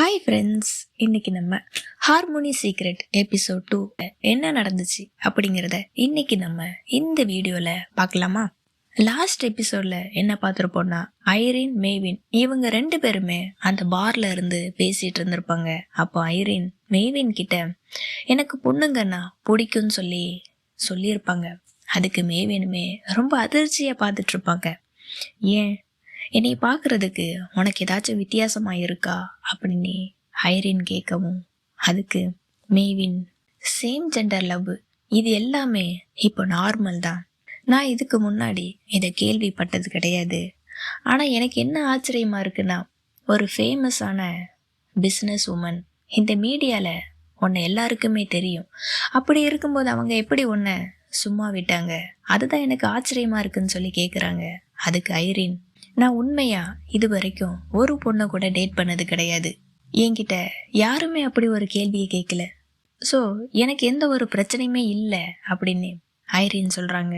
Hi friends இன்னைக்கு நம்ம harmony secret episode two என்ன நடந்துச்சு அப்படிங்கிறத இன்னைக்கு நம்ம இந்த வீடியோவில் பார்க்கலாமா? லாஸ்ட் எபிசோட்ல என்ன பார்த்துருப்போம்னா ஐரின் மேவின் இவங்க ரெண்டு பேருமே அந்த பார்ல இருந்து பேசிட்டு இருந்திருப்பாங்க. அப்போ ஐரின் மேவின் கிட்ட எனக்கு பொண்ணுங்கன்னா பிடிக்கும்னு சொல்லி சொல்லியிருப்பாங்க. அதுக்கு மேவினுமே ரொம்ப அதிர்ச்சியாக பார்த்துட்டு இருப்பாங்க. ஏன் என்னை பார்க்கறதுக்கு உனக்கு ஏதாச்சும் வித்தியாசமா இருக்கா? அப்படின்னு ஐரின் கேட்கவும் அதுக்கு மேவின் சேம் ஜெண்டர் லவ் இது எல்லாமே இப்போ நார்மல் தான். நான் இதுக்கு முன்னாடி இதை கேள்விப்பட்டது கிடையாது. ஆனால் எனக்கு என்ன ஆச்சரியமா இருக்குன்னா ஒரு ஃபேமஸான பிஸ்னஸ் உமன் இந்த மீடியாவில் உன்னை எல்லாருக்குமே தெரியும். அப்படி இருக்கும்போது அவங்க எப்படி உன்னை சும்மா விட்டாங்க? அதுதான் எனக்கு ஆச்சரியமா இருக்குன்னு சொல்லி கேட்குறாங்க அதுக்கு ஐரின் நான் உண்மையா? இது வரைக்கும் ஒரு பொண்ணை கூட டேட் பண்ணது கிடையாது. என்கிட்ட யாருமே அப்படி ஒரு கேள்வியை கேட்கல. ஸோ எனக்கு எந்த ஒரு பிரச்சனையுமே இல்லை அப்படின்னு ஐரின் சொல்கிறாங்க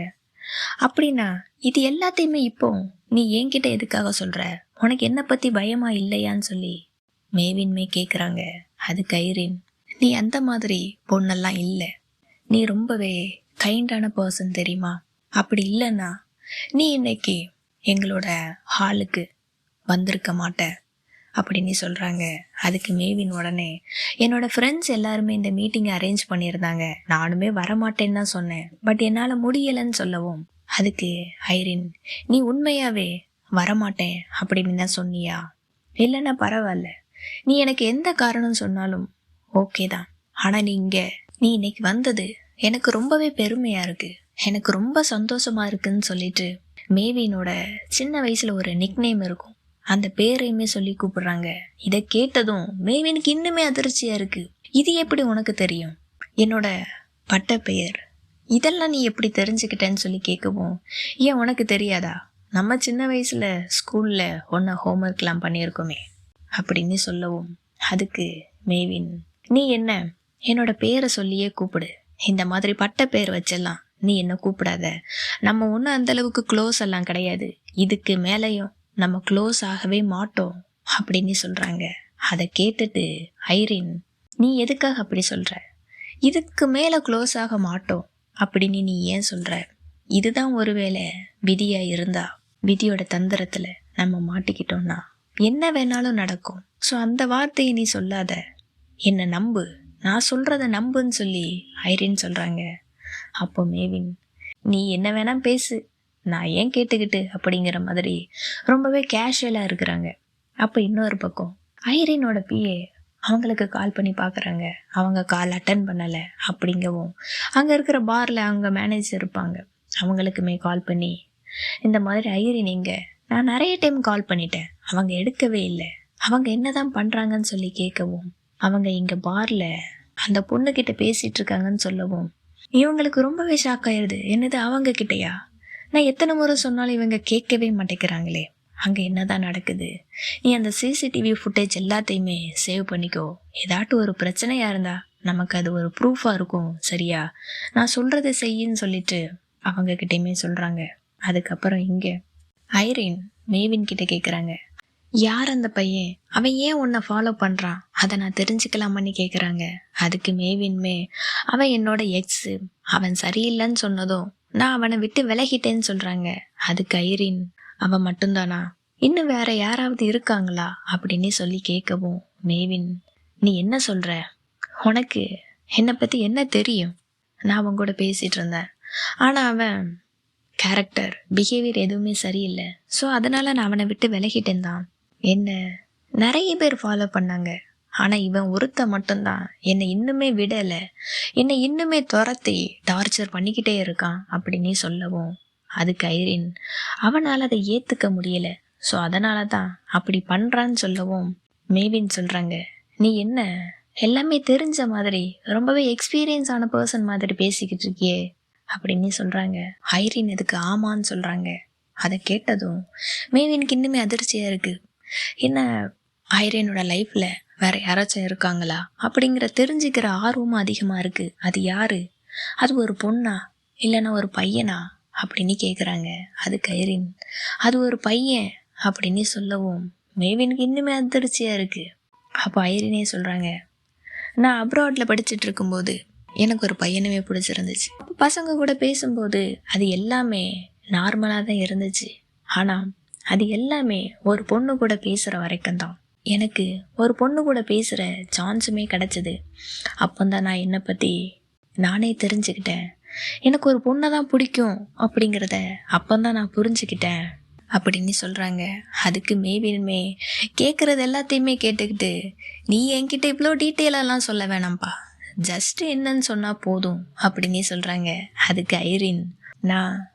அப்படின்னா இது எல்லாத்தையுமே இப்போ நீ என்கிட்ட எதுக்காக சொல்ற? உனக்கு என்ன பத்தி பயமா இல்லையான்னு சொல்லி மேவின்மே கேட்குறாங்க அது கைரின் நீ அந்த மாதிரி பொண்ணெல்லாம் இல்லை. நீ ரொம்பவே கைண்டான பர்சன் தெரியுமா? அப்படி இல்லைன்னா நீ இன்னைக்கு எங்களோட ஹாலுக்கு வந்திருக்க மாட்ட அப்படின்னு சொல்கிறாங்க அதுக்கு மேவின் உடனே என்னோட ஃப்ரெண்ட்ஸ் எல்லாருமே இந்த மீட்டிங்கை அரேஞ்ச் பண்ணியிருந்தாங்க. நானுமே வரமாட்டேன்னு தான் சொன்னேன். பட் என்னால் முடியலைன்னு சொல்லவும் அதுக்கு ஐரின் நீ உண்மையாவே வரமாட்டேன் அப்படின்னு தான் சொன்னியா? இல்லைன்னா பரவாயில்ல. நீ எனக்கு எந்த காரணம் சொன்னாலும் ஓகே தான். ஆனால் நீ இங்கே நீ இன்னைக்கு வந்தது எனக்கு ரொம்பவே பெருமையாக இருக்குது எனக்கு ரொம்ப சந்தோஷமாக இருக்குன்னு சொல்லிட்டு மேவினோட சின்ன வயசுல ஒரு நிக்நேம் இருக்கும். அந்த பேரையுமே சொல்லி கூப்பிடுறாங்க. இதை கேட்டதும் மேவினுக்கு இன்னுமே அதிர்ச்சியா இருக்கு. இது எப்படி உனக்கு தெரியும்? என்னோட பட்ட பெயர் இதெல்லாம் நீ எப்படி தெரிஞ்சுக்கிட்டேன்னு சொல்லி கேட்கவும் ஏன் உனக்கு தெரியாதா? நம்ம சின்ன வயசுல ஸ்கூல்ல ஒன்ன ஹோம்ஒர்க்லாம் பண்ணியிருக்கோமே அப்படின்னு சொல்லவும் அதுக்கு மேவின் நீ என்ன? என்னோட பேரை சொல்லியே கூப்பிடு. இந்த மாதிரி பட்ட பேர் வச்செல்லாம் நீ என்ன கூப்பிடாத. நம்ம ஒன்றும் அந்த அளவுக்கு க்ளோஸ் எல்லாம் கிடையாது. இதுக்கு மேலேயும் நம்ம க்ளோஸ் ஆகவே மாட்டோம் அப்படின்னு சொல்கிறாங்க அதை கேட்டுட்டு ஐரின் நீ எதுக்காக அப்படி சொல்கிற இதுக்கு மேலே க்ளோஸ் ஆக மாட்டோம் அப்படின்னு நீ ஏன் சொல்கிற இதுதான் ஒருவேளை விதியாக இருந்தா விதியோட தந்திரத்தில் நம்ம மாட்டிக்கிட்டோம்னா என்ன வேணாலும் நடக்கும். ஸோ அந்த வார்த்தையை நீ சொல்லாத. என்னை நம்பு. நான் சொல்கிறத நம்புன்னு சொல்லி ஐரின் சொல்கிறாங்க அப்போ மேவின் நீ என்ன வேணா பேசு. நான் ஏன் கேட்டுக்கிட்டு? அப்படிங்கிற மாதிரி ரொம்பவே கேஷுவலாக இருக்கிறாங்க. அப்போ இன்னொரு பக்கம் ஐரினோட பிஏ அவங்களுக்கு கால் பண்ணி பார்க்குறாங்க. அவங்க கால் அட்டன் பண்ணலை அப்படிங்கவும் அங்கே இருக்கிற பாரில் அவங்க மேனேஜர் இருப்பாங்க. அவங்களுக்குமே கால் பண்ணி இந்த மாதிரி ஐரின் எங்க நான் நிறைய டைம் கால் பண்ணிட்டேன். அவங்க எடுக்கவே இல்லை. அவங்க என்னதான் பண்ணுறாங்கன்னு சொல்லி கேட்கவும் அவங்க இங்கே பாரில் அந்த பொண்ணுக்கிட்ட பேசிட்டு இருக்காங்கன்னு சொல்லவும் இவங்களுக்கு ரொம்பவே ஷாக் ஆயிடுது என்னது அவங்க கிட்டயா? நான் எத்தனை முறை சொன்னாலும் இவங்க கேட்கவே மாட்டேங்கிறாங்களே. அங்கே என்னதான் நடக்குது? நீ அந்த சிசிடிவி ஃபுட்டேஜ் எல்லாத்தையுமே சேவ் பண்ணிக்கோ. ஏதாட்டும் ஒரு பிரச்சனையா இருந்தா நமக்கு அது ஒரு ப்ரூஃபாக இருக்கும் சரியா? நான் சொல்கிறத செய்யின்னு சொல்லிட்டு அவங்க சொல்கிறாங்க அதுக்கப்புறம் இங்கே ஐரின் மேவின் கிட்ட கேட்குறாங்க யார் அந்த பையன்? அவன் ஏன் உன்னை ஃபாலோ பண்ணுறான் அதை நான் தெரிஞ்சுக்கலாமான்னு கேட்குறாங்க அதுக்கு மேவின்மே அவன் என்னோட எக்ஸு அவன் சரியில்லைன்னு சொன்னதும் நான் அவனை விட்டு விலகிட்டேன்னு சொல்கிறாங்க அதுக்கு ஐரின் அவன் மட்டும்தானா? இன்னும் வேற யாராவது இருக்காங்களா? அப்படின்னு சொல்லி கேட்கவும் மேவின் நீ என்ன சொல்கிற உனக்கு என்னை பற்றி என்ன தெரியும்? நான் அவன் கூட பேசிகிட்டு இருந்தேன். ஆனால் அவன் கேரக்டர் பிஹேவியர் எதுவுமே சரியில்லை. ஸோ அதனால நான் அவனை விட்டு விலகிட்டேன் தான். என்ன? நிறைய பேர் ஃபாலோ பண்ணாங்க. ஆனால் இவன் ஒருத்த மட்டும்தான். என்னை இன்னுமே விடலை. என்னை இன்னுமே துரத்தி டார்ச்சர் பண்ணிக்கிட்டே இருக்கான் அப்படின்னு சொல்லவும் அதுக்கு ஐரின் அவனால் அதை ஏற்றுக்க முடியலை. ஸோ அதனால தான் அப்படி பண்ணுறான்னு சொல்லவும் மேவின் சொல்கிறாங்க நீ என்ன? எல்லாமே தெரிஞ்ச மாதிரி ரொம்பவே எக்ஸ்பீரியன்ஸ் ஆன பர்சன் மாதிரி பேசிக்கிட்டு இருக்கியே அப்படின்னு சொல்கிறாங்க ஐரின் இதுக்கு ஆமான்னு சொல்கிறாங்க அதை கேட்டதும் மேவினுக்கு இன்னுமே அதிர்ச்சியாக இருக்குது என்ன ஐரேனோட லைஃப்பில் வேற யாராச்சும் இருக்காங்களா? அப்படிங்கிற தெரிஞ்சுக்கிற ஆர்வமும் அதிகமாக இருக்கு. அது யாரு? அது ஒரு பொண்ணா? இல்லைன்னா ஒரு பையனா? அப்படின்னு கேட்குறாங்க அது கைரின் அது ஒரு பையன் அப்படின்னு சொல்லவும் மேவினுக்கு இன்னுமே அதிர்ச்சியாக இருக்குது அப்போ ஐரினே சொல்கிறாங்க நான் அப்ராடில் படிச்சுட்டு இருக்கும்போது எனக்கு ஒரு பையனுமே பிடிச்சிருந்துச்சு. பசங்க கூட பேசும்போது அது எல்லாமே நார்மலாக தான் இருந்துச்சு. ஆனால் அது எல்லாமே ஒரு பொண்ணு கூட பேசுகிற வரைக்கும் தான். எனக்கு ஒரு பொண்ணு கூட பேசுகிற சான்ஸுமே கிடச்சிது. அப்போந்தான் நான் என்னை பற்றி நானே தெரிஞ்சுக்கிட்டேன். எனக்கு ஒரு பொண்ணை தான் பிடிக்கும் அப்படிங்கிறத அப்போந்தான் நான் புரிஞ்சுக்கிட்டேன். அப்படின்னு சொல்கிறாங்க அதுக்கு மேபின்மே கேட்குறது எல்லாத்தையுமே கேட்டுக்கிட்டு நீ என்கிட்ட இவ்வளோ டீட்டெயிலெல்லாம் சொல்ல வேணாம்ப்பா. ஜஸ்ட் என்னன்னு சொன்னால் போதும். அப்படின்னே சொல்கிறாங்க அதுக்கு ஐரின் நான்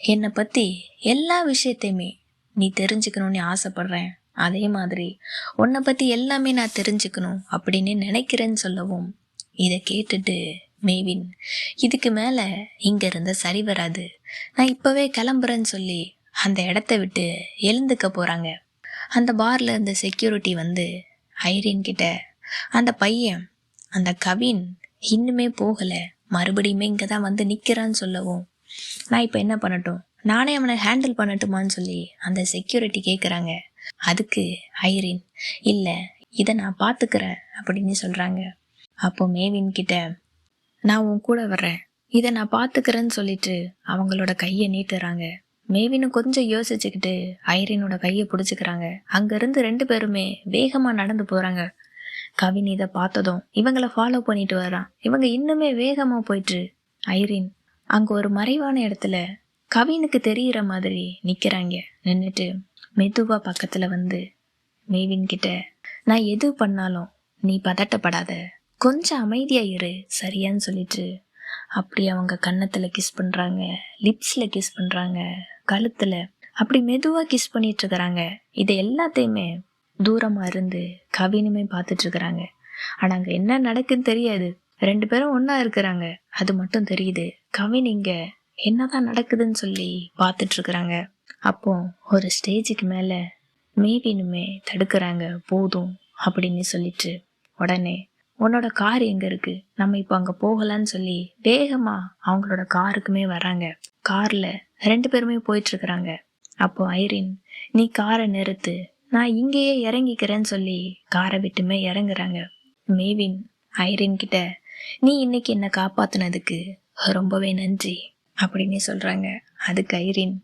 என்னை பற்றி எல்லா விஷயத்தையுமே நீ தெரிஞ்சுக்கணும்னு ஆசைப்பட்றேன். அதே மாதிரி உன்னை பற்றி எல்லாமே நான் தெரிஞ்சுக்கணும் அப்படின்னு நினைக்கிறேன்னு சொல்லவும் இதை கேட்டுட்டு மேவின் இதுக்கு மேலே இங்கே இருந்த சரி வராது. நான் இப்போவே கிளம்புறேன்னு சொல்லி அந்த இடத்த விட்டு எழுந்துக்க போகிறாங்க அந்த பாரில் இருந்த செக்யூரிட்டி வந்து ஐரின் கிட்ட அந்த பையன் அந்த கவின் இன்னுமே போகலை. மறுபடியுமே இங்கே தான் வந்து நிற்கிறான்னு சொல்லவும் நான் இப்போ என்ன பண்ணட்டும்? நானே அவனை ஹேண்டில் பண்ணட்டுமான்னு சொல்லி அந்த செக்யூரிட்டி கேட்குறாங்க அதுக்கு ஐரின் இல்லை இதை நான் பார்த்துக்கிறேன் அப்படின்னு சொல்கிறாங்க அப்போ மேவின் கிட்ட நான் உன் கூட வர்றேன். இதை நான் பார்த்துக்கிறேன்னு சொல்லிட்டு அவங்களோட கையை நீட்டுறாங்க. மேவினு கொஞ்சம் யோசிச்சுக்கிட்டு ஐரினோட கையை பிடிச்சிக்கிறாங்க. அங்கேருந்து ரெண்டு பேருமே வேகமாக நடந்து போகிறாங்க கவின் இதை பார்த்ததும் இவங்களை ஃபாலோ பண்ணிட்டு வர்றான். இவங்க இன்னுமே வேகமாக போயிட்டு ஐரின் அங்கே ஒரு மறைவான இடத்துல கவினுக்கு தெரியிற மாதிரி நிற்கிறாங்க நின்றுட்டு மெதுவாக பக்கத்தில் வந்து மேவின் கிட்ட நான் எது பண்ணாலும் நீ பதட்டப்படாத. கொஞ்சம் அமைதியா இரு. சரியான்னு சொல்லிட்டு அப்படி அவங்க கன்னத்தில் கிஸ் பண்ணுறாங்க லிப்ஸில் கிஸ் பண்ணுறாங்க கழுத்தில் அப்படி மெதுவாக கிஸ் பண்ணிட்டு இருக்கிறாங்க. இதை எல்லாத்தையுமே தூரமாக இருந்து கவினுமே பார்த்துட்டு இருக்கிறாங்க. ஆனால் அங்கே என்ன நடக்குன்னு தெரியாது. ரெண்டு பேரும் ஒன்றா இருக்கிறாங்க. அது மட்டும் தெரியுது. கவின் இங்கே என்னதான் நடக்குதுன்னு சொல்லி பார்த்துட்டு இருக்கிறாங்க அப்போ ஒரு ஸ்டேஜுக்கு மேலே மேவினுமே தடுக்கிறாங்க போதும் அப்படின்னு சொல்லிட்டு உடனே உன்னோட கார் எங்க இருக்கு? நம்ம இப்போ அங்க போகலான்னு சொல்லி வேகமா அவங்களோட காருக்குமே வராங்க கார்ல ரெண்டு பேருமே போயிட்டு இருக்கிறாங்க அப்போ ஐரின் நீ காரை நிறுத்து. நான் இங்கேயே இறங்கிக்கிறேன்னு சொல்லி காரை விட்டுமே இறங்குறாங்க. மேவின் ஐரின் கிட்ட நீ இன்னைக்கு என்னை காப்பாத்தினதுக்கு ரொம்பவே நன்றி. அப்படின்னு சொல்கிறாங்க அதுக்கு ஐரின்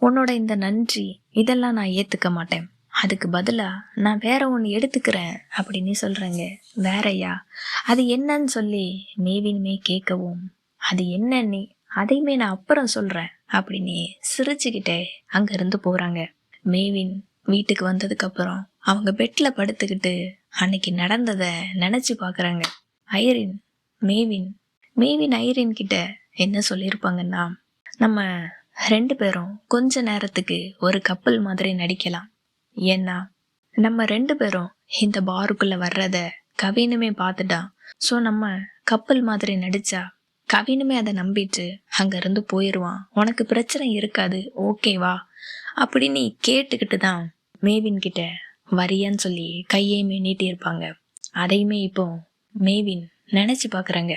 உன்னோட இந்த நன்றி இதெல்லாம் நான் ஏற்றுக்க மாட்டேன். அதுக்கு பதிலாக நான் வேற ஒன்று எடுத்துக்கிறேன் அப்படின்னு சொல்கிறேங்க வேறையா? அது என்னன்னு சொல்லி மேவினுமே கேட்கவும் அது என்னன்னு அதையுமே நான் அப்புறம் சொல்கிறேன் அப்படின்னு சிரிச்சுக்கிட்டே அங்கேருந்து போகிறாங்க மேவின் வீட்டுக்கு வந்ததுக்கப்புறம் அவங்க பெட்டில் படுத்துக்கிட்டு அன்னைக்கு நடந்ததை நினச்சி பார்க்குறாங்க ஐரின் மேவின் மேவின் ஐரின் கிட்ட என்ன சொல்லியிருப்பாங்கன்னா நம்ம ரெண்டு பேரும் கொஞ்ச நேரத்துக்கு ஒரு கப்பல் மாதிரி நடிக்கலாம். ஏன்னா நம்ம ரெண்டு பேரும் இந்த பாருக்குள்ள வர்றத கவினுமே பார்த்துட்டான் ஸோ நம்ம கப்பல் மாதிரி நடிச்சா கவினுமே அதை நம்பிட்டு அங்கேருந்து போயிடுவான் உனக்கு பிரச்சனை இருக்காது ஓகேவா அப்படின்னு கேட்டுக்கிட்டு தான் மேவின் கிட்ட வரியான்னு சொல்லி கையையுமே நீட்டியிருப்பாங்க அதையுமே இப்போ மேவின் நினச்சி பார்க்குறாங்க.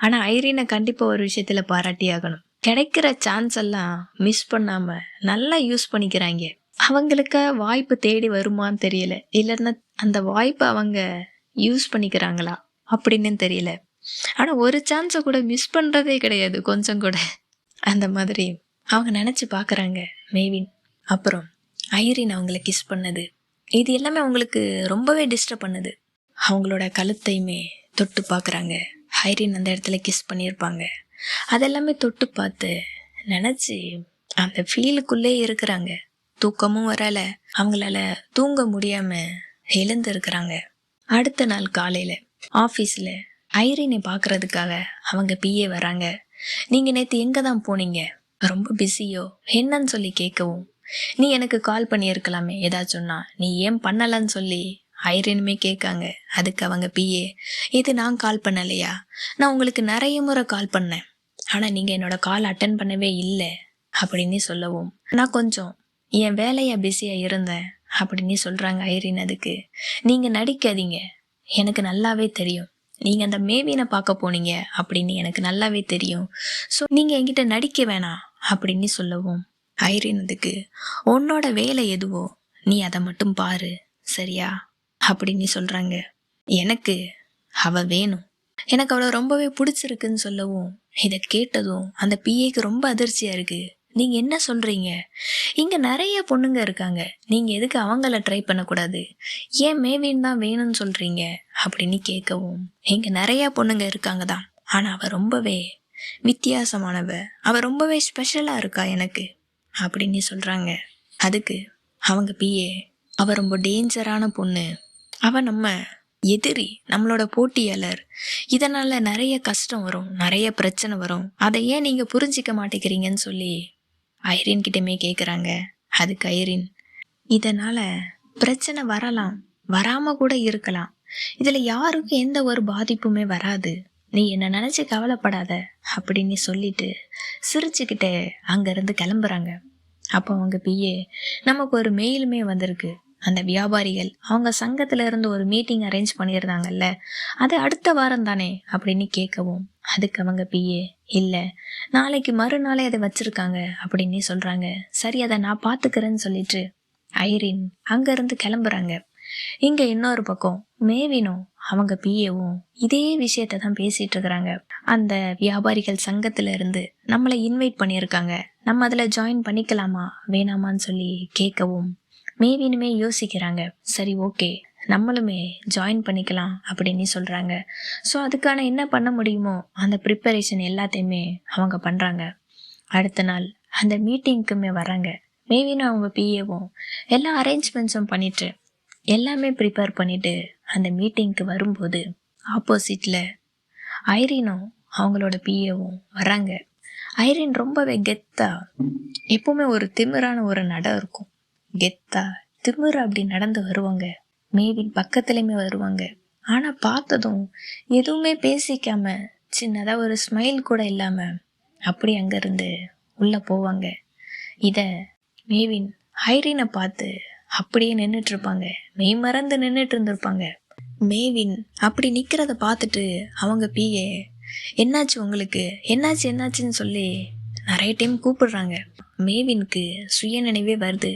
ஆனால் ஐரீனை கண்டிப்பாக ஒரு விஷயத்தில் பாராட்டி ஆகணும் கிடைக்கிற சான்ஸ் எல்லாம் மிஸ் பண்ணாமல் நல்லா யூஸ் பண்ணிக்கிறாங்க. அவங்களுக்கு வாய்ப்பு தேடி வருமான்னு தெரியல. இல்லைன்னா அந்த வாய்ப்பை அவங்க யூஸ் பண்ணிக்கிறாங்களா அப்படின்னு தெரியல. ஆனால் ஒரு சான்ஸை கூட மிஸ் பண்ணுறதே கிடையாது கொஞ்சம் கூட. அந்த மாதிரி அவங்க நினச்சி பார்க்குறாங்க மேவின் அப்புறம் ஐரின் அவங்கள கிஸ் பண்ணது. இது எல்லாமே அவங்களுக்கு ரொம்பவே டிஸ்டர்ப் பண்ணுது. அவங்களோட கழுத்தையுமே தொட்டு பார்க்குறாங்க ஹைரின் அந்த இடத்துல கிஸ் பண்ணியிருப்பாங்க. அதெல்லாமே தொட்டு பார்த்து நினச்சி அந்த ஃபீலுக்குள்ளே இருக்கிறாங்க. தூக்கமும் வரல. அவங்களால தூங்க முடியாம எழுந்திருக்கிறாங்க. அடுத்த நாள் காலையில ஆஃபீஸில் ஐரினை பார்க்கறதுக்காக அவங்க பிஏ வராங்க. நீங்க நேற்று எங்க தான் போனீங்க? ரொம்ப பிஸியோ என்னன்னு சொல்லி கேட்கவும் நீ எனக்கு கால் பண்ணியிருக்கலாமே. ஏதாச்சும்னா நீ ஏன் பண்ணலன்னு சொல்லி ஐரனுமே கேட்காங்க. அதுக்கு அவங்க பிஏ இது நான் கால் பண்ணலையா? நான் உங்களுக்கு நிறைய முறை கால் பண்ணேன். ஆனால் நீங்கள் என்னோட கால் அட்டன் பண்ணவே இல்லை. அப்படின்னு சொல்லவும். நான் கொஞ்சம் என் வேலையை பிஸியாக இருந்தேன். அப்படின்னு சொல்கிறாங்க ஐரின் அதுக்கு. நீங்கள் நடிக்காதீங்க. எனக்கு நல்லாவே தெரியும். நீங்கள் அந்த மேவினை பார்க்க போனீங்க. அப்படின்னு எனக்கு நல்லாவே தெரியும். ஸோ நீங்கள் என்கிட்ட நடிக்க வேணாம். அப்படின்னு சொல்லவும் ஐரின் அதுக்கு. உன்னோட வேலை எதுவோ நீ அதை மட்டும் பாரு. சரியா? அப்படின்னு சொல்கிறாங்க எனக்கு அவ வேணும். எனக்கு அவளை ரொம்பவே பிடிச்சிருக்குன்னு சொல்லவும் இதை கேட்டதும் அந்த பிஏக்கு ரொம்ப அதிர்ச்சியாக இருக்குது நீங்கள் என்ன சொல்கிறீங்க இங்கே நிறைய பொண்ணுங்க இருக்காங்க. நீங்கள் எதுக்கு அவங்கள ட்ரை பண்ணக்கூடாது? ஏன் மேவின் தான் வேணும்னு சொல்கிறீங்க அப்படின்னு கேட்கவும் இங்கே நிறைய பொண்ணுங்க இருக்காங்க தான். ஆனால் அவள் ரொம்பவே வித்தியாசமானவ. அவள் ரொம்பவே ஸ்பெஷலாக இருக்கா எனக்கு? அப்படின்னு சொல்கிறாங்க அதுக்கு அவங்க பிஏ அவ ரொம்ப டேஞ்சரான பொண்ணு. அவன் நம்ம எதிரி நம்மளோட போட்டியாளர். இதனால நிறைய கஷ்டம் வரும் நிறைய பிரச்சனை வரும். அதை ஏன் நீங்க புரிஞ்சிக்க மாட்டேங்கிறீங்கன்னு சொல்லி ஐரின் கிட்டமே கேட்குறாங்க அதுக்கு ஐரின். இதனால பிரச்சனை வரலாம் வராம கூட இருக்கலாம். இதுல யாருக்கும் எந்த ஒரு பாதிப்புமே வராது. நீ என்ன நினைச்சு கவலைப்படாத அப்படின்னு சொல்லிட்டு சிரிச்சுக்கிட்டே அங்கிருந்து கிளம்புறாங்க. அப்போ அவங்க பிஏ நமக்கு ஒரு மெயிலுமே வந்திருக்கு. அந்த வியாபாரிகள் அவங்க சங்கத்துல இருந்து ஒரு மீட்டிங் அரேஞ்ச் பண்ணியிருந்தாங்கல்ல அது அடுத்த வாரம் தானே அப்படின்னு கேட்கவும் அதுக்கு அவங்க பிஏ இல்லை நாளைக்கு மறுநாளே அதை வச்சிருக்காங்க அப்படின்னு சொல்றாங்க. சரி அதை நான் பாத்துக்கிறேன்னு சொல்லிட்டு ஐரின் அங்கிருந்து கிளம்புறாங்க. இங்க இன்னொரு பக்கம் மேவினும் அவங்க பிஏவும் இதே விஷயத்த தான் பேசிட்டு இருக்கிறாங்க. அந்த வியாபாரிகள் சங்கத்துல இருந்து நம்மளை இன்வைட் பண்ணியிருக்காங்க. நம்ம அதில் ஜாயின் பண்ணிக்கலாமா வேணாமான்னு சொல்லி கேட்கவும் மேவினுமே யோசிக்கிறாங்க. சரி ஓகே. நம்மளுமே ஜாயின் பண்ணிக்கலாம் அப்படின்னு சொல்கிறாங்க ஸோ அதுக்கான என்ன பண்ண முடியுமோ அந்த ப்ரிப்பரேஷன் எல்லாத்தையுமே அவங்க பண்ணுறாங்க அடுத்த நாள் அந்த மீட்டிங்க்குமே வராங்க மேவினும் அவங்க பிஏவும் எல்லா அரேஞ்ச்மெண்ட்ஸும் பண்ணிட்டு எல்லாமே ப்ரிப்பேர் பண்ணிட்டு அந்த மீட்டிங்க்கு வரும்போது ஆப்போசிட்டில் ஐரினும் அவங்களோட பிஏவும் வராங்க ஐரின் ரொம்பவே கெத்தாக எப்போவுமே ஒரு திமிரான ஒரு நடம் இருக்கும். கெத்தா திமிரு அப்படி நடந்து வருவாங்க. மேவின் பக்கத்துலேயுமே வருவாங்க. ஆனால் பார்த்ததும் எதுவுமே பேசிக்காம சின்னதாக ஒரு ஸ்மைல் கூட இல்லாமல் அப்படி அங்கேருந்து உள்ளே போவாங்க. இதை மேவின் ஹைரினை பார்த்து அப்படியே நின்றுட்டு இருப்பாங்க மெய் மறந்து நின்றுட்டு இருந்திருப்பாங்க. மேவின் அப்படி நிற்கிறத பார்த்துட்டு அவங்க பிஏ என்னாச்சு உங்களுக்கு? என்னாச்சு என்னாச்சுன்னு சொல்லி நிறைய டைம் கூப்பிடுறாங்க. மேவினுக்கு சுய நினைவே வருது.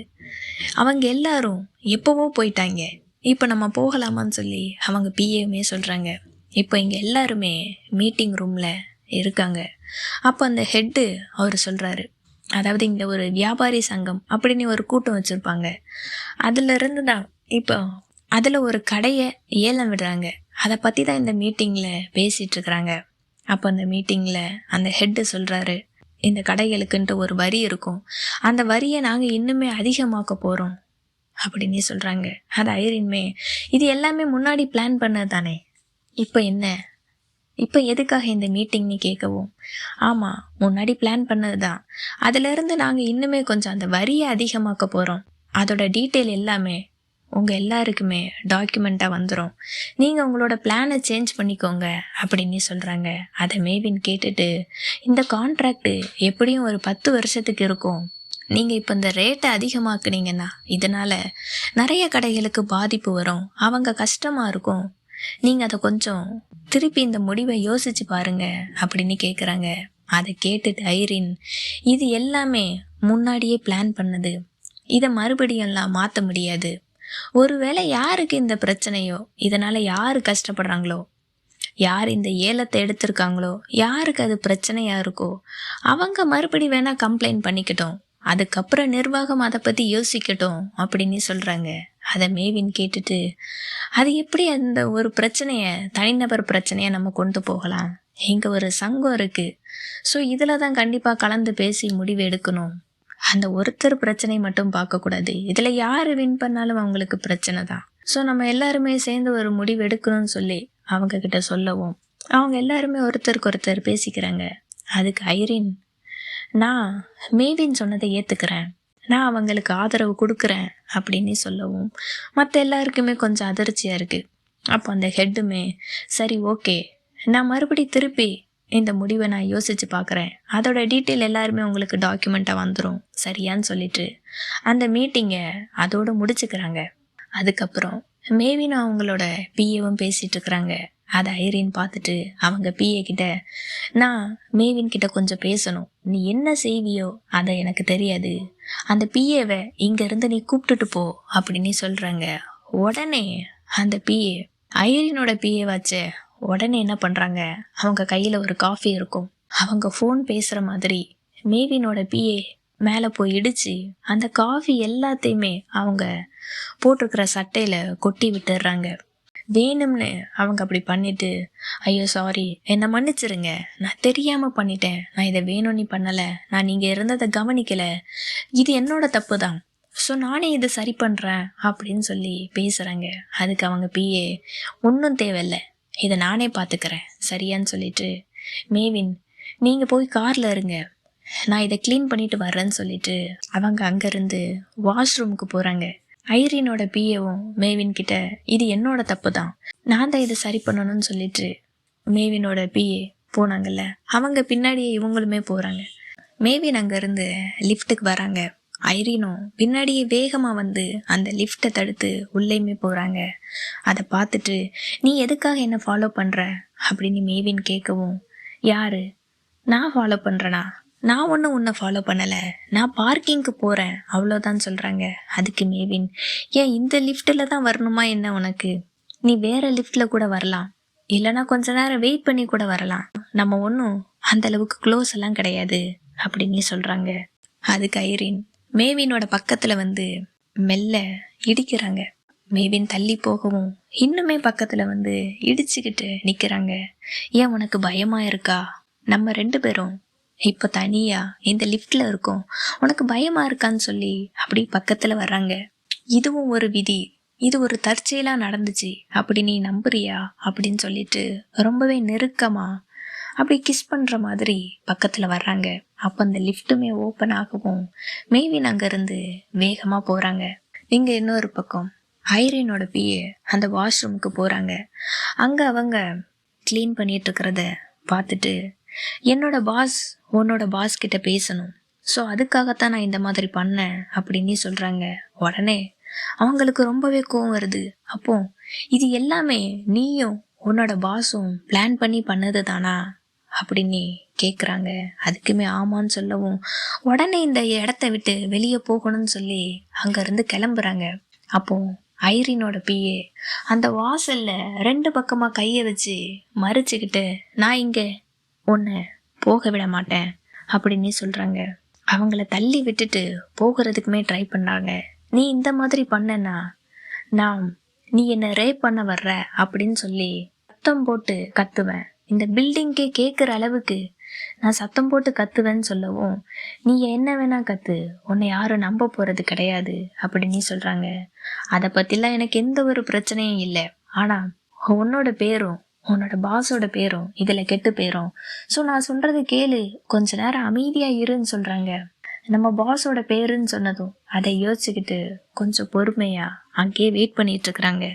அவங்க எல்லாரும் எப்போவோ போயிட்டாங்க. இப்போ நம்ம போகலாமான்னு சொல்லி அவங்க பிஏவுமே சொல்கிறாங்க இப்போ இங்கே எல்லாருமே மீட்டிங் ரூமில் இருக்காங்க. அப்போ அந்த ஹெட்டு அவர் சொல்கிறாரு அதாவது இங்கே ஒரு வியாபாரி சங்கம் அப்படின்னு ஒரு கூட்டம் வச்சுருப்பாங்க. அதிலிருந்து தான் இப்போ அதில் ஒரு கடையை ஏலம் விடுறாங்க. அதை பற்றி தான் இந்த மீட்டிங்கில் பேசிகிட்ருக்குறாங்க அப்போ அந்த மீட்டிங்கில் அந்த ஹெட்டு சொல்கிறாரு இந்த கடைகளுக்குன்ட்டு ஒரு வரி இருக்கும். அந்த வரியை நாங்கள் இன்னுமே அதிகமாக்க போகிறோம் அப்படின்னு சொல்கிறாங்க அது ஐரின்மே. இது எல்லாமே முன்னாடி பிளான் பண்ணது தானே? இப்போ என்ன? இப்போ எதுக்காக இந்த மீட்டிங்னு கேட்கவும்? ஆமாம் முன்னாடி பிளான் பண்ணது தான். அதுலேருந்து நாங்கள் இன்னுமே கொஞ்சம் அந்த வரியை அதிகமாக்க போகிறோம் அதோட டீட்டெயில் எல்லாமே உங்கள் எல்லாருக்குமே டாக்குமெண்ட்டாக வந்துடும் நீங்கள் உங்களோட பிளானை சேஞ்ச் பண்ணிக்கோங்க அப்படின்னு சொல்கிறாங்க அதை மேவின் கேட்டுட்டு இந்த கான்ட்ராக்டு எப்படியும் ஒரு பத்து வருஷத்துக்கு இருக்கும். நீங்கள் இப்போ இந்த ரேட்டை அதிகமாக்குனீங்கன்னா இதனால் நிறைய கடைகளுக்கு பாதிப்பு வரும். அவங்க கஷ்டமாக இருக்கும். நீங்கள் அதை கொஞ்சம் திருப்பி இந்த முடிவை யோசிச்சு பாருங்க அப்படின்னு கேட்குறாங்க அதை கேட்டுட்டு ஐரின் இது எல்லாமே முன்னாடியே பிளான் பண்ணது. இதை மறுபடியும்லாம் மாற்ற முடியாது. ஒருவேளை யாருக்கு இந்த பிரச்சனையோ? இதனால் யார் கஷ்டப்படுறாங்களோ? யார் இந்த ஏலத்தை எடுத்திருக்காங்களோ? யாருக்கு அது பிரச்சனையாக இருக்கோ? அவங்க மறுபடி வேணால் கம்ப்ளைண்ட் பண்ணிக்கட்டும். அதுக்கப்புறம் நிர்வாகம் அதை பற்றி யோசிக்கட்டும் அப்படின்னு சொல்கிறாங்க அதை மேவின் கேட்டுட்டு அது எப்படி அந்த ஒரு பிரச்சனையை தனிநபர் பிரச்சனையை நம்ம கொண்டு போகலாம்? இங்கே ஒரு சங்கம் இருக்குது ஸோ இதில் தான் கண்டிப்பாக கலந்து பேசி முடிவு எடுக்கணும். அந்த ஒருத்தர் பிரச்சனை மட்டும் பார்க்கக்கூடாது இதில் யார் வின் பண்ணாலும் அவங்களுக்கு பிரச்சனை தான். ஸோ நம்ம எல்லாருமே சேர்ந்து ஒரு முடிவு எடுக்கணும்னு சொல்லி அவங்க கிட்ட சொல்லவும் அவங்க எல்லாருமே ஒருத்தருக்கு ஒருத்தர் பேசிக்கிறாங்க. அதுக்கு ஐரின் நான் மேவின் சொன்னதை ஏற்றுக்கிறேன் நான் அவங்களுக்கு ஆதரவு கொடுக்குறேன் அப்படின்னு சொல்லவும் மற்ற எல்லாருக்குமே கொஞ்சம் அதிர்ச்சியாக இருக்குது அப்போ அந்த ஹெட்டுமே சரி ஓகே நான் மறுபடி திருப்பி இந்த முடிவை நான் யோசித்து பார்க்குறேன். அதோட டீட்டெயில் எல்லாருமே உங்களுக்கு டாக்குமெண்ட்டாக வந்துடும் சரியான்னு சொல்லிட்டு. அந்த மீட்டிங்கை அதோடு முடிச்சுக்கிறாங்க. அதுக்கப்புறம் மேவினா அவங்களோட பிஏவும் பேசிகிட்டு இருக்கிறாங்க. அதை ஐரின் பார்த்துட்டு அவங்க பிஏ கிட்ட நான் மேவின் கிட்ட கொஞ்சம் பேசணும். நீ என்ன செய்வியோ அதை எனக்கு தெரியாது. அந்த பிஏவை இங்கேருந்து நீ கூப்பிட்டுட்டு போ அப்படின்னு சொல்கிறாங்க உடனே அந்த பிஏ ஐரினோட பிஏ வச்சு உடனே என்ன பண்ணுறாங்க அவங்க கையில் ஒரு காஃபி இருக்கும். அவங்க ஃபோன் பேசுகிற மாதிரி மேவினோட பிஏ மேலே போய் இடிச்சு அந்த காஃபி எல்லாத்தையுமே அவங்க போட்டிருக்கிற சட்டையில் கொட்டி விட்டுடுறாங்க. வேணும்னு அவங்க அப்படி பண்ணிட்டு ஐயோ சாரி என்னை மன்னிச்சிருங்க. நான் தெரியாமல் பண்ணிட்டேன். நான் இதை வேணும்னு பண்ணலை. நான் நீங்கள் இருந்ததை கவனிக்கலை. இது என்னோட தப்பு தான் ஸோ நானே இதை சரி பண்ணுறேன் அப்படின்னு சொல்லி பேசுகிறாங்க அதுக்கு அவங்க பிஏ ஒன்றும் தேவையில்லை. இதை நானே பார்த்துக்கிறேன். சரியான்னு சொல்லிட்டு மேவின் நீங்கள் போய் காரில் இருங்க. நான் இதை க்ளீன் பண்ணிட்டு வர்றேன்னு சொல்லிட்டு அவங்க அங்கேருந்து வாஷ்ரூமுக்கு போகிறாங்க ஐரீனோட பிஏவும் மேவின் கிட்ட இது என்னோட தப்பு தான். நான் தான் இதை சரி பண்ணணும்னு சொல்லிட்டு மேவினோட பிஏ போனாங்கல்ல அவங்க பின்னாடியே இவங்களுமே போகிறாங்க மேவின் அங்கேருந்து லிஃப்ட்டுக்கு வராங்க. ஐரினும் பின்னாடியே வேகமாக வந்து அந்த லிஃப்ட்டை தடுத்து உள்ளேயுமே போகிறாங்க அதை பார்த்துட்டு நீ எதுக்காக என்னை ஃபாலோ பண்ணுற அப்படின்னு மேவின் கேட்கவும் யாரு? நான் ஃபாலோ பண்ணுறேனா நான் ஒன்றும் உன்னை ஃபாலோ பண்ணலை. நான் பார்க்கிங்க்கு போகிறேன் அவ்வளோதான் சொல்கிறாங்க அதுக்கு மேவின் ஏன் இந்த லிஃப்ட்டில் தான் வரணுமா என்ன உனக்கு? நீ வேற லிஃப்ட்டில் கூட வரலாம். இல்லைனா கொஞ்ச நேரம் வெயிட் பண்ணி கூட வரலாம். நம்ம ஒன்றும் அந்த அளவுக்கு க்ளோஸ் எல்லாம் கிடையாது. அப்படின்னு சொல்கிறாங்க அதுக்கு ஐரின் மேவினோட பக்கத்தில் வந்து மெல்ல இடிக்கிறாங்க. மேவின் தள்ளி போகவும் இன்னுமே பக்கத்தில் வந்து இடிச்சுக்கிட்டு நிற்கிறாங்க ஏன் உனக்கு பயமா இருக்கா? நம்ம ரெண்டு பேரும் இப்போ தனியா இந்த லிஃப்ட்ல இருக்கோம். உனக்கு பயமா இருக்கான்னு சொல்லி அப்படி பக்கத்துல வர்றாங்க. இதுவும் ஒரு விதி. இது ஒரு தற்செயலா நடந்துச்சு. அப்படி நீ நம்புறியா? அப்படின்னு சொல்லிட்டு ரொம்பவே நெருக்கமா அப்படி கிஸ் பண்ணுற மாதிரி பக்கத்தில் வர்றாங்க. அப்போ அந்த லிஃப்ட்டுமே ஓப்பன் ஆகவும் மேவின் அங்கேருந்து வேகமாக போகிறாங்க இங்கே இன்னொரு பக்கம் ஐரினோட பிஏ அந்த வாஷ்ரூமுக்கு போகிறாங்க அங்கே அவங்க க்ளீன் பண்ணிட்டு இருக்கிறத பார்த்துட்டு என்னோட பாஸ் உன்னோட பாஸ் கிட்ட பேசணும். ஸோ அதுக்காகத்தான் நான் இந்த மாதிரி பண்ணேன் அப்படின்னு சொல்கிறாங்க உடனே அவங்களுக்கு ரொம்பவே கோவம் வருது. அப்போ இது எல்லாமே நீயும் உன்னோட பாஸும் பிளான் பண்ணி பண்ணது தானா? அப்படின்னு கேட்குறாங்க அதுக்குமே ஆமான்னு சொல்லவும் உடனே இந்த இடத்த விட்டு வெளியே போகணும்னு சொல்லி அங்கேருந்து கிளம்புறாங்க. அப்போ ஐரினோட பிஏ அந்த வாசல்ல ரெண்டு பக்கமாக கையை வச்சு மறிச்சுக்கிட்டு நான் இங்கே உன்னை போக விட மாட்டேன் அப்படின்னு சொல்கிறாங்க அவங்கள தள்ளி விட்டுட்டு போகிறதுக்குமே ட்ரை பண்ணாங்க. நீ இந்த மாதிரி பண்ணனா நான் நீ என்னை ரேப் பண்ண வர்ற அப்படின்னு சொல்லி சத்தம் போட்டு கத்துவேன். இந்த பில்டிங்கே கேட்குற அளவுக்கு நான் சத்தம் போட்டு கத்துவேன்னு சொல்லவும் நீ என்ன வேணா கத்து உன்னை யாரும் நம்ப போறது கிடையாது அப்படின்னு சொல்றாங்க. அதை பத்திலாம் எனக்கு எந்த ஒரு பிரச்சனையும் இல்லை. ஆனா உன்னோட பேரும் உன்னோட பாஸோட பேரும் இதில் கெட்டு போயிரும். ஸோ நான் சொல்கிறது கேளு கொஞ்ச நேரம் அமைதியாக இருன்னு சொல்கிறாங்க நம்ம பாஸோட பேருன்னு சொன்னதும் அதை யோசிச்சுக்கிட்டு கொஞ்சம் பொறுமையாக அங்கேயே வெயிட் பண்ணிட்டு இருக்கிறாங்க.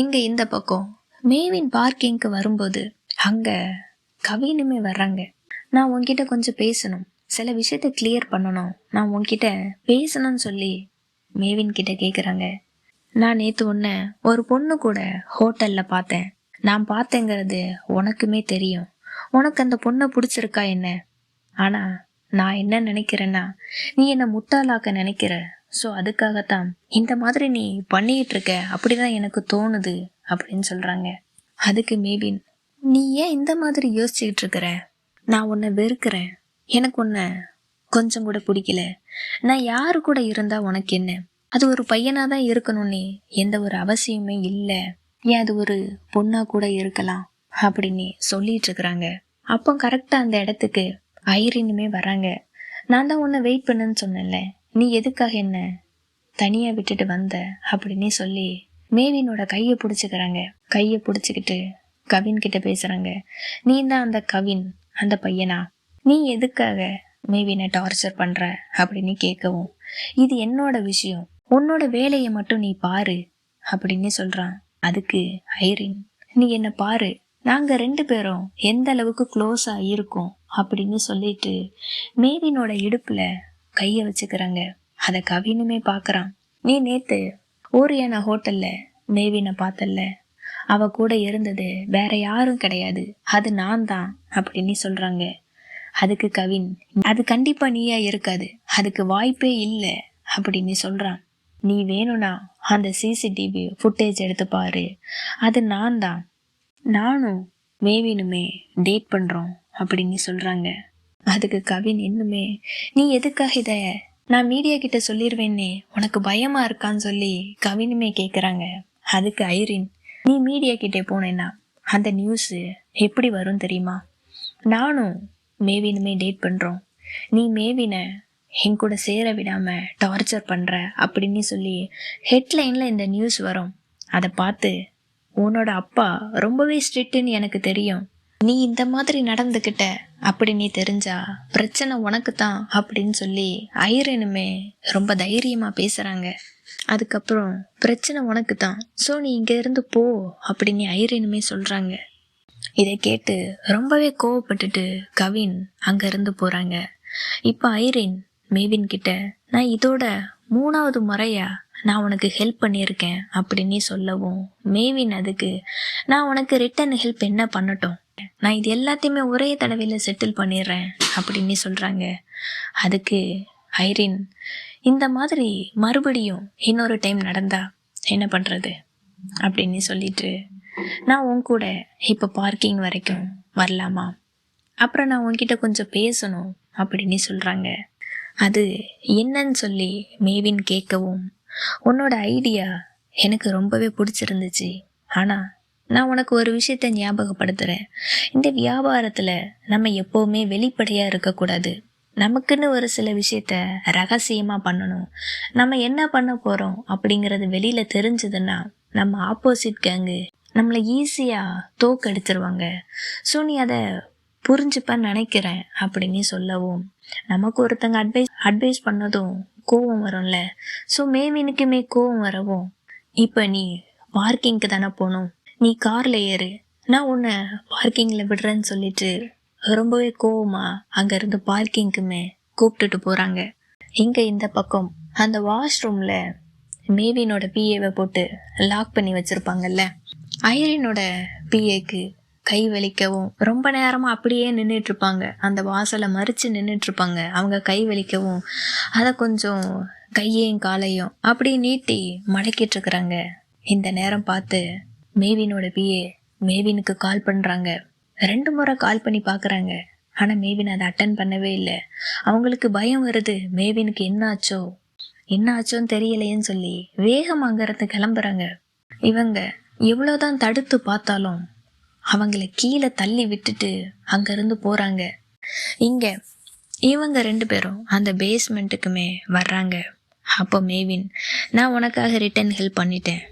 இங்கே இந்த பக்கம்? மேவின் பார்க்கிங்க்கு வரும்போது அங்கே கவினுமே வர்றாங்க. நான் உன்கிட்ட கொஞ்சம் பேசணும். சில விஷயத்த கிளியர் பண்ணணும். நான் உன்கிட்ட பேசணும்னு சொல்லி மேவின் கிட்ட கேட்குறாங்க நான் நேற்று உன்ன ஒரு பொண்ணு கூட ஹோட்டலில் பார்த்தேன். நான் பார்த்தேங்கிறது உனக்குமே தெரியும். உனக்கு அந்த பொண்ணை பிடிச்சிருக்கா என்ன? ஆனால் நான் என்ன நினைக்கிறேன்னா நீ என்னை முட்டாளாக்க நினைக்கிற. ஸோ அதுக்காகத்தான் இந்த மாதிரி நீ பண்ணிக்கிட்டு இருக்க. அப்படிதான் எனக்கு தோணுது அப்படின்னு சொல்கிறாங்க அதுக்கு மேபின் நீ ஏன் இந்த மாதிரி யோசிச்சுக்கிட்டு இருக்கிற? நான் உன்னை வெறுக்கிறேன். எனக்கு உன்னை கொஞ்சம் கூட பிடிக்கல. நான் யாரு கூட இருந்தா உனக்கு என்ன? அது ஒரு பையனாக தான் இருக்கணும்னே எந்த ஒரு அவசியமே இல்லை. ஏன் அது ஒரு பொண்ணாக கூட இருக்கலாம் அப்படின்னு சொல்லிட்டு இருக்கிறாங்க. அப்போ கரெக்டாக அந்த இடத்துக்கு ஐரினுமே வராங்க. நான் தான் உன்னை வெயிட் பண்ணுன்னு சொன்னேன்ல. நீ எதுக்காக என்ன தனியாக விட்டுட்டு வந்த அப்படின்னு சொல்லி மேவினோட கையை பிடிச்சிக்கிறாங்க. கையை பிடிச்சிக்கிட்டு கவின் கிட்ட பேசுறாங்க. நீ தான் அந்த கவின் அந்த பையனா? நீ எதுக்காக மேவினை டார்ச்சர் பண்ற? அப்படின்னு கேட்கவும் இது என்னோட விஷயம். உன்னோட வேலையை மட்டும் நீ பாரு அப்படின்னு சொல்றான். அதுக்கு ஐரின். நீ என்ன பாரு. நாங்க ரெண்டு பேரும் எந்த அளவுக்கு க்ளோஸா இருக்கோம் அப்படின்னு சொல்லிட்டு மேவினோட இடுப்புல கைய வச்சுக்கிறாங்க. அத கவினுமே பாக்குறான். நீ நேத்து ஓரியான ஹோட்டல்ல மேவினை பார்த்தல்ல. அவ கூட இருந்தது வேற யாரும் கிடையாது. அது நான் தான் அப்படின்னு சொல்றாங்க. அதுக்கு கவின் அது கண்டிப்பா நீயா இருக்காது. அதுக்கு வாய்ப்பே இல்லை அப்படின்னு சொல்றான். நீ வேணும்னா அந்த சிசிடிவி ஃபுட்டேஜ் எடுத்து பாரு. அது நான் தான். நானும் மேவினுமே டேட் பண்ணுறோம் அப்படின்னு சொல்கிறாங்க அதுக்கு கவின் இன்னுமே நீ எதுக்காக இத நான் மீடியா கிட்ட சொல்லிடுவேன்னே உனக்கு பயமா இருக்கான்னு சொல்லி கவினுமே கேட்குறாங்க அதுக்கு ஐரின் நீ மீடியா கிட்டே போனேன்னா அந்த நியூஸு எப்படி வரும் தெரியுமா? நானும் மேவினுமே டேட் பண்ணுறோம் நீ மேவினை என் கூட சேர விடாமல் டார்ச்சர் பண்ணுற அப்படின்னு சொல்லி ஹெட்லைனில் இந்த நியூஸ் வரும். அதை பார்த்து உன்னோட அப்பா ரொம்பவே ஸ்ட்ரிக்ட்டுன்னு எனக்கு தெரியும். நீ இந்த மாதிரி நடந்துக்கிட்ட அப்படி நீ தெரிஞ்சா பிரச்சனை உனக்கு தான் அப்படின்னு சொல்லி ஐரனுமே ரொம்ப தைரியமாக பேசுகிறாங்க அதுக்கப்புறம் பிரச்சனை உனக்கு தான் ஸோ நீ இங்கேருந்து போ அப்படின்னு ஐரனுமே சொல்கிறாங்க இதை கேட்டு ரொம்பவே கோவப்பட்டுட்டு கவின் அங்கேருந்து போகிறாங்க இப்போ ஐரின் மேவின் கிட்ட நான் இதோட மூணாவது முறையா நான் உனக்கு ஹெல்ப் பண்ணியிருக்கேன் அப்படின்னு சொல்லவும் மேவின் அதுக்கு நான் உனக்கு ரிட்டன் ஹெல்ப் என்ன பண்ணட்டும்? நான் இது எல்லாத்தையுமே ஒரே தடவையில் செட்டில் பண்ணிடுறேன் அப்படின்னு சொல்கிறாங்க அதுக்கு ஐரின் இந்த மாதிரி மறுபடியும் இன்னொரு டைம் நடந்தா என்ன பண்ணுறது அப்படின்னு சொல்லிட்டு நான் உன் கூட இப்போ பார்க்கிங் வரைக்கும் வரலாமா? அப்புறம் நான் உன்கிட்ட கொஞ்சம் பேசணும் அப்படின்னு சொல்கிறாங்க அது என்னன்னு சொல்லி மேவின் கேட்கவும் உன்னோட ஐடியா எனக்கு ரொம்பவே பிடிச்சிருந்துச்சு. ஆனால் நான் உனக்கு ஒரு விஷயத்த ஞாபகப்படுத்துகிறேன் இந்த வியாபாரத்தில் நம்ம எப்போவுமே வெளிப்படையாக இருக்கக்கூடாது. நமக்குன்னு ஒரு சில விஷயத்த ரகசியமாக பண்ணணும். நம்ம என்ன பண்ண போகிறோம் அப்படிங்கிறது வெளியில் தெரிஞ்சதுன்னா நம்ம ஆப்போசிட் கேங்கு நம்மளை ஈஸியாக தோக்கடிச்சிருவாங்க. ஸோ நீ அதை புரிஞ்சுப்பேன்னு நினைக்கிறேன் அப்படின்னு சொல்லவும் நமக்கு ஒருத்தங்க அட்வைஸ் அட்வைஸ் பண்ணதும் கோவம் வரும்ல. ஸோ மேவினுக்குமே கோவம் வரவும் இப்போ நீ பார்க்கிங்க்கு தானே போகணும். நீ காரில் ஏறு. நான் உன்னை பார்க்கிங்கில் விடுறேன்னு சொல்லிட்டு ரொம்பவே கோவமா அங்கேருந்து பார்க்கிங்க்குமே கூப்பிட்டுட்டு போகிறாங்க இங்கே இந்த பக்கம் அந்த வாஷ்ரூமில் மேவினோட பிஏவை போட்டு லாக் பண்ணி வச்சுருப்பாங்கல்ல. ஐரினோட பிஏக்கு கை வலிக்கவும் ரொம்ப நேரமாக அப்படியே நின்றுட்டு இருப்பாங்க அந்த வாசலை மறித்து நின்றுட்டு இருப்பாங்க அவங்க கை வலிக்கவும் அதை கொஞ்சம் கையையும் காலையும் அப்படியே நீட்டி மடக்கிட்டு இருக்கிறாங்க இந்த நேரம் பார்த்து மேவினோட பிஏ மேவினுக்கு கால் பண்ணுறாங்க ரெண்டு முறை கால் பண்ணி பார்க்குறாங்க ஆனால் மேவின் அதை அட்டன் பண்ணவே இல்லை. அவங்களுக்கு பயம் வருது. மேவினுக்கு என்ன ஆச்சோ என்ன ஆச்சோன்னு தெரியலையேன்னு சொல்லி வேகம் அங்கேருந்து கிளம்புறாங்க. இவங்க எவ்வளோதான் தடுத்து பார்த்தாலும் அவங்கள கீழே தள்ளி விட்டுட்டு அங்கேருந்து போகிறாங்க இங்கே இவங்க ரெண்டு பேரும் அந்த பேஸ்மெண்ட்டுக்குமே வர்றாங்க. அப்போ மேவின் நான் உனக்காக ரிட்டர்ன் ஹெல்ப் பண்ணிட்டேன்.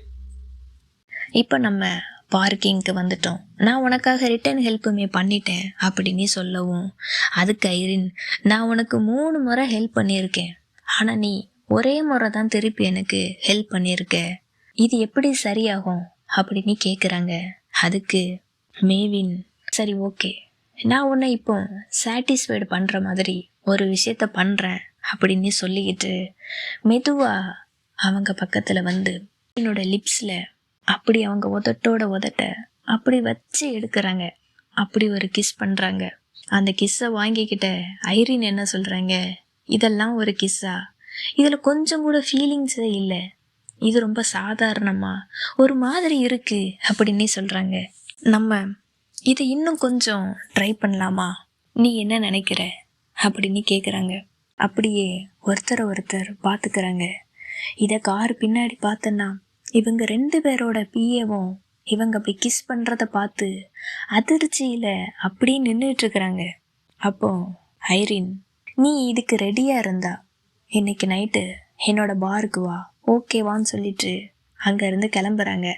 இப்போ நம்ம பார்க்கிங்க்கு வந்துட்டோம். நான் உனக்காக ரிட்டன் ஹெல்ப்புமே பண்ணிட்டேன் அப்படின்னு சொல்லவும். அதுக்கு ஐரின் நான் உனக்கு மூணு முறை ஹெல்ப் பண்ணியிருக்கேன். ஆனால் நீ ஒரே முறை தான் திருப்பி எனக்கு ஹெல்ப் பண்ணியிருக்க. இது எப்படி சரியாகும் அப்படின்னு கேட்குறாங்க அதுக்கு மேவின் சரி ஓகே நான் உன்னை இப்போ சாட்டிஸ்ஃபைடு பண்ணுற மாதிரி ஒரு விஷயத்த பண்ணுறேன் அப்படின்னு சொல்லிக்கிட்டு மெதுவாக அவங்க பக்கத்தில் வந்து என்னோட லிப்ஸில் அப்படி அவங்க உதட்டோட உதட்ட அப்படி வச்சு எடுக்கிறாங்க. அப்படி ஒரு கிஸ் பண்ணுறாங்க அந்த கிஸ்ஸை வாங்கிக்கிட்ட ஐரின் என்ன சொல்கிறாங்க இதெல்லாம் ஒரு கிஸ்ஸா இதில் கொஞ்சம் கூட ஃபீலிங்ஸே இல்லை. இது ரொம்ப சாதாரணமா? ஒரு மாதிரி இருக்கு அப்படின்னே சொல்கிறாங்க நம்ம இதை இன்னும் கொஞ்சம் ட்ரை பண்ணலாமா? நீ என்ன நினைக்கிற? அப்படின்னு கேட்குறாங்க அப்படியே ஒருத்தரை ஒருத்தர் பார்த்துக்கிறாங்க இதை கார் பின்னாடி பார்த்தேன்னா இவங்க ரெண்டு பேரோட பிஏவும் இவங்க அப்படி கிஸ் பண்ணுறத பார்த்து அதிர்ச்சியில் அப்படியே நின்றுட்டுருக்குறாங்க அப்போ ஐரின் நீ இதுக்கு ரெடியாக இருந்தா இன்னைக்கு நைட்டு என்னோட பாருக்கு வா ஓகேவான்னு சொல்லிட்டு அங்கேருந்து கிளம்புறாங்க.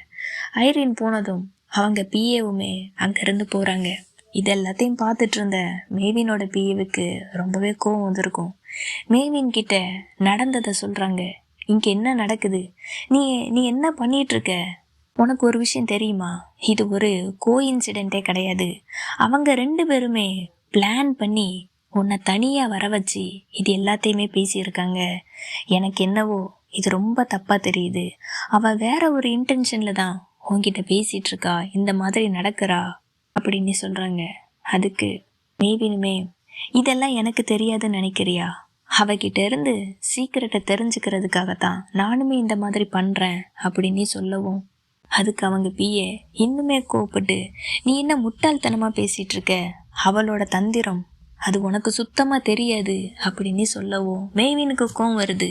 ஐரின் போனதும் அவங்க பிஏவுமே அங்கேருந்து போகிறாங்க இது எல்லாத்தையும் பார்த்துட்டு இருந்த மேவினோட பிஏவுக்கு ரொம்பவே கோவம் வந்திருக்கும். மேவின் கிட்ட நடந்ததை சொல்கிறாங்க இங்கே என்ன நடக்குது? நீ நீ என்ன பண்ணிகிட்ருக்க உனக்கு ஒரு விஷயம் தெரியுமா? இது ஒரு கோ இன்சிடென்ட்டே கிடையாது. அவங்க ரெண்டு பேருமே பிளான் பண்ணி உன்னை தனியாக வர வச்சு இது எல்லாத்தையுமே பேசியிருக்காங்க. எனக்கு என்னவோ இது ரொம்ப தப்பாக தெரியுது. அவள் வேற ஒரு இன்டென்ஷனில் தான் உன்கிட்ட பேசிகிட்டு இருக்கா இந்த மாதிரி நடக்கிறா அப்படின்னு சொல்கிறாங்க அதுக்கு மேபினுமே இதெல்லாம் எனக்கு தெரியாதுன்னு நினைக்கிறியா? அவகிட்ட இருந்து சீக்கிரட்டை தெரிஞ்சுக்கிறதுக்காகத்தான் நானுமே இந்த மாதிரி பண்ணுறேன் அப்படின்னு சொல்லவும். அதுக்கு அவங்க பிஏ இன்னுமே கோவப்பட்டு நீ என்ன முட்டாள்தனமாக பேசிகிட்டு இருக்க அவளோட தந்திரம் அது உனக்கு சுத்தமாக தெரியாது அப்படின்னு சொல்லவும் மேவினுக்கு கோவம் வருது.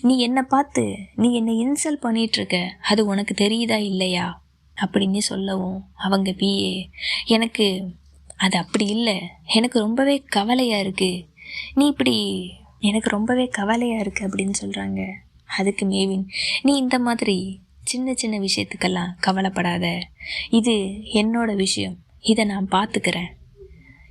நீ என்னை பார்த்து நீ என்னை இன்சல்ட் பண்ணிட்டு இருக்க அது உனக்கு தெரியுதா இல்லையா? அப்படின்னு சொல்லவும் அவங்க பிஏ எனக்கு அது அப்படி இல்லை. எனக்கு ரொம்பவே கவலையாக இருக்குது நீ இப்படி எனக்கு ரொம்பவே கவலையாக இருக்குது அப்படின்னு சொல்கிறாங்க அதுக்கு மேவின் நீ இந்த மாதிரி சின்ன சின்ன விஷயத்துக்கெல்லாம் கவலைப்படாத. இது என்னோட விஷயம். இதை நான் பார்த்துக்கிறேன்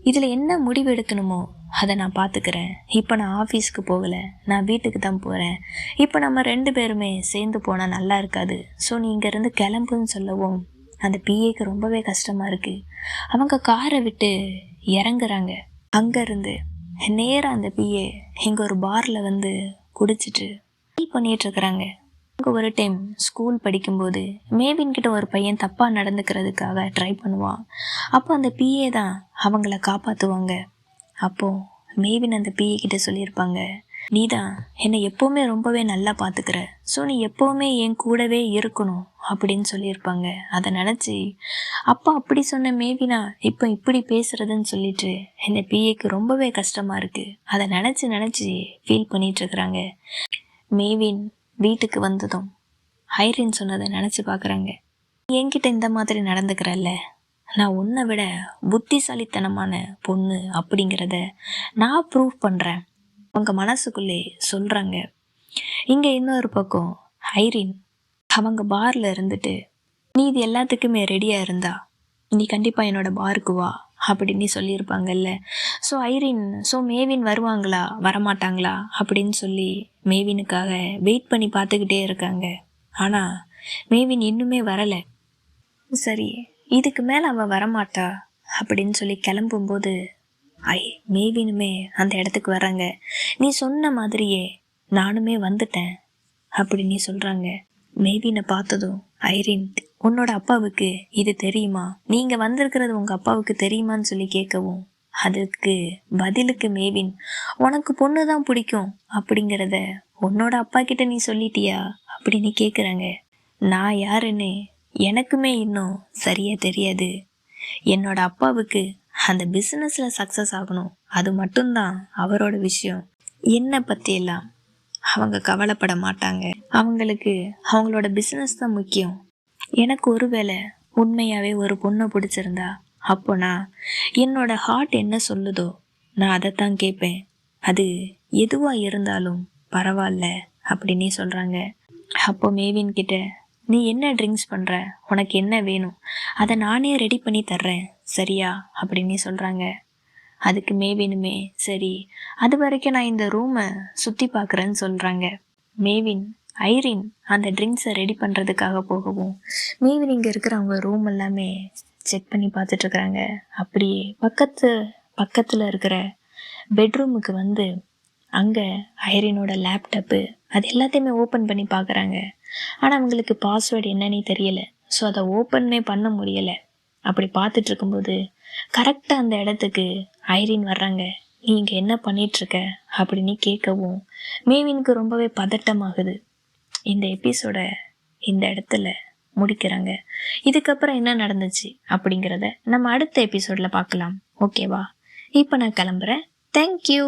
இதில் என்ன முடிவு எடுக்கணுமோ அதை நான் பார்த்துக்கிறேன் இப்போ நான் ஆஃபீஸ்க்கு போகலை. நான் வீட்டுக்கு தான் போகிறேன் இப்போ நம்ம ரெண்டு பேருமே சேர்ந்து போனால் நல்லா இருக்காது. ஸோ நீ இங்கேருந்து கிளம்புன்னு சொல்லவும் அந்த பிஏக்கு ரொம்பவே கஷ்டமாக இருக்குது அவங்க காரை விட்டு இறங்குறாங்க. அங்கேருந்து நேராக அந்த பிஏ இங்கே ஒரு பாரில் வந்து குடிச்சிட்டு பண்ணிகிட்டு பண்ணிகிட்ருக்குறாங்க அங்கே ஒரு டைம் ஸ்கூல் படிக்கும்போது மேபின்கிட்ட ஒரு பையன் தப்பாக நடந்துக்கிறதுக்காக ட்ரை பண்ணுவான். அப்போ அந்த பிஏ தான் அவங்கள காப்பாற்றுவாங்க அப்போது மேவின் அந்த பிஏ கிட்ட சொல்லியிருப்பாங்க நீ தான் என்னை எப்போவுமே ரொம்பவே நல்லா பார்த்துக்கிற ஸோ நீ எப்போவுமே என் கூடவே இருக்கணும் அப்படின்னு சொல்லியிருப்பாங்க. அதை நினச்சி அப்பா அப்படி சொன்ன மேவினா இப்போ இப்படி பேசுறதுன்னு சொல்லிட்டு இந்த பிஏக்கு ரொம்பவே கஷ்டமாக இருக்குது அதை நினச்சி நினச்சி ஃபீல் பண்ணிகிட்ருக்குறாங்க மேவின் வீட்டுக்கு வந்ததும் ஹைரின் சொன்னதை நினச்சி பார்க்குறாங்க என்கிட்ட இந்த மாதிரி நடந்துக்கிறல்ல. நான் உன்னை விட புத்திசாலித்தனமான பொண்ணு அப்படிங்கிறத நான் ப்ரூவ் பண்ணுறேன் அவங்க மனசுக்குள்ளே சொல்கிறாங்க இங்கே இன்னொரு பக்கம் ஹைரின் அவங்க பாரில் இருந்துட்டு நீ இது எல்லாத்துக்குமே ரெடியாக இருந்தா நீ கண்டிப்பாக என்னோட பாருக்கு வா அப்படின்னு சொல்லியிருப்பாங்கல்ல. ஸோ ஐரின் ஸோ மேவின் வருவாங்களா? வரமாட்டாங்களா? அப்படின்னு சொல்லி மேவினுக்காக வெயிட் பண்ணி பார்த்துக்கிட்டே இருக்காங்க. ஆனால் மேவின் இன்னுமே வரலை. சரி இதுக்கு மேலே அவள் வரமாட்டா? அப்படின்னு சொல்லி கிளம்பும்போது ஐ மேவினுமே அந்த இடத்துக்கு வராங்க நீ சொன்ன மாதிரியே நானுமே வந்துட்டேன் அப்படின்னு சொல்கிறாங்க மேவினை பார்த்ததும் ஐரின் உன்னோட அப்பாவுக்கு இது தெரியுமா? நீங்கள் வந்திருக்கிறது உங்கள் அப்பாவுக்கு தெரியுமான்னு சொல்லி கேட்கவும் அதுக்கு பதிலுக்கு மேவின் உனக்கு பொண்ணு தான் பிடிக்கும் அப்படிங்கிறத உன்னோட அப்பா கிட்ட நீ சொல்லிட்டியா? அப்படின்னு கேட்குறாங்க நான் யாருன்னு எனக்குமே இன்னும் சரியாக தெரியாது. என்னோட அப்பாவுக்கு அந்த பிஸ்னஸில் சக்ஸஸ் ஆகணும். அது மட்டும்தான் அவரோட விஷயம். என்னை பற்றியெல்லாம் அவங்க கவலைப்பட மாட்டாங்க. அவங்களுக்கு அவங்களோட பிஸ்னஸ் தான் முக்கியம். எனக்கு ஒருவேளை உண்மையாகவே ஒரு பொண்ணை பிடிச்சிருந்தா அப்போனா என்னோட ஹார்ட் என்ன சொல்லுதோ நான் அதைத்தான் கேட்பேன். அது எதுவாக இருந்தாலும் பரவாயில்ல அப்படின்னே சொல்கிறாங்க அப்போ மேவின் கிட்ட நீ என்ன ட்ரிங்க்ஸ் பண்ணுற உனக்கு என்ன வேணும்? அதை நானே ரெடி பண்ணி தர்றேன். சரியா அப்படின்னு சொல்கிறாங்க அதுக்கு மேவினுமே சரி. அது வரைக்கும் நான் இந்த ரூமை சுற்றி பார்க்குறேன்னு சொல்கிறாங்க மேவின் ஐரின் அந்த ட்ரிங்க்ஸை ரெடி பண்ணுறதுக்காக போகவும். மேவின் இங்கே இருக்கிற அவங்க ரூம் எல்லாமே செக் பண்ணி பார்த்துட்ருக்குறாங்க அப்படியே பக்கத்து பக்கத்தில் இருக்கிற பெட்ரூமுக்கு வந்து அங்கே ஐரினோட லேப்டாப்பு அது எல்லாத்தையுமே ஓப்பன் பண்ணி பார்க்குறாங்க. ஆனால் அவங்களுக்கு பாஸ்வேர்டு என்னன்னே தெரியலை. ஸோ அதை ஓப்பனே பண்ண முடியலை. அப்படி பார்த்துட்டு இருக்கும்போது கரெக்டாக அந்த இடத்துக்கு ஐரின் வர்றாங்க. நீ இங்கே என்ன பண்ணிகிட்ருக்க அப்படின்னு கேட்கவும் மேவினுக்கு ரொம்பவே பதட்டமாகுது. இந்த எபிசோட இந்த இடத்துல முடிக்கிறாங்க. இதுக்கப்புறம் என்ன நடந்துச்சு அப்படிங்கிறத நம்ம அடுத்த எபிசோடில் பார்க்கலாம். ஓகேவா இப்போ நான் கிளம்புறேன். தேங்க்யூ